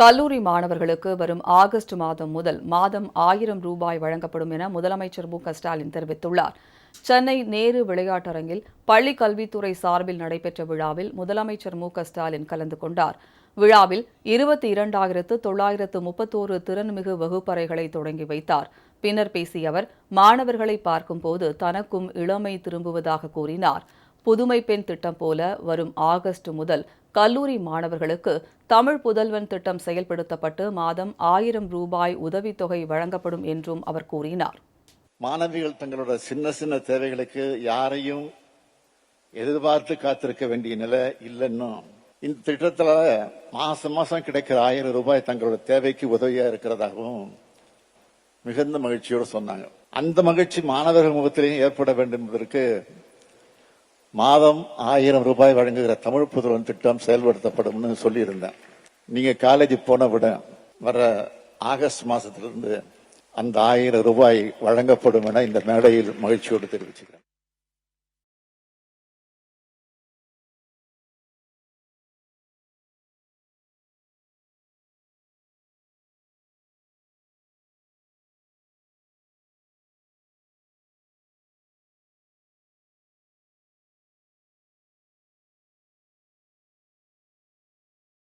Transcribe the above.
கல்லூரி மாணவர்களுக்கு வரும் ஆகஸ்ட் மாதம் முதல் மாதம் ஆயிரம் ரூபாய் வழங்கப்படும் என முதலமைச்சர் மு ஸ்டாலின் தெரிவித்துள்ளார். சென்னை நேரு விளையாட்டரங்கில் பள்ளி கல்வித்துறை சார்பில் நடைபெற்ற விழாவில் முதலமைச்சர் மு ஸ்டாலின் கலந்து கொண்டார். விழாவில் இருபத்தி இரண்டாயிரத்து தொள்ளாயிரத்து முப்பத்தோரு திறன்மிகு வகுப்பறைகளை தொடங்கி வைத்தார். பின்னர் பேசிய அவர் மாணவர்களை பார்க்கும்போது தனக்கும் இளமை திரும்புவதாக கூறினார். புதுமை பெண் திட்டம் போல வரும் ஆகஸ்ட் முதல் கல்லூரி மாணவர்களுக்கு தமிழ் புதல்வன் திட்டம் செயல்படுத்தப்பட்டு மாதம் ஆயிரம் ரூபாய் உதவித்தொகை வழங்கப்படும் என்றும் அவர் கூறினார். மாணவிகள் தங்களோட சின்ன சின்ன தேவைகளுக்கு யாரையும் எதிர்பார்த்து காத்திருக்க வேண்டிய நிலை இல்லைன்னு இந்த திட்டத்தில் மாசம் மாசம் கிடைக்கிற ஆயிரம் ரூபாய் தங்களோட தேவைக்கு உதவியா இருக்கிறதாகவும் மிகுந்த மகிழ்ச்சியோடு சொன்னாங்க. அந்த மகிழ்ச்சி மாணவர்கள் முகத்திலையும் ஏற்பட வேண்டும் என்பதற்கு மாதம் ஆயிரம் ரூபாய் வழங்குகிற தமிழ் புதல்வன் திட்டம் செயல்படுத்தப்படும்னு சொல்லியிருந்தேன். நீங்க காலேஜ் போன விட வர ஆகஸ்ட் மாசத்திலிருந்து அந்த ஆயிரம் ரூபாய் வழங்கப்படும் என இந்த மேடையில் மகிழ்ச்சியோடு தெரிவிச்சுக்கிறேன்.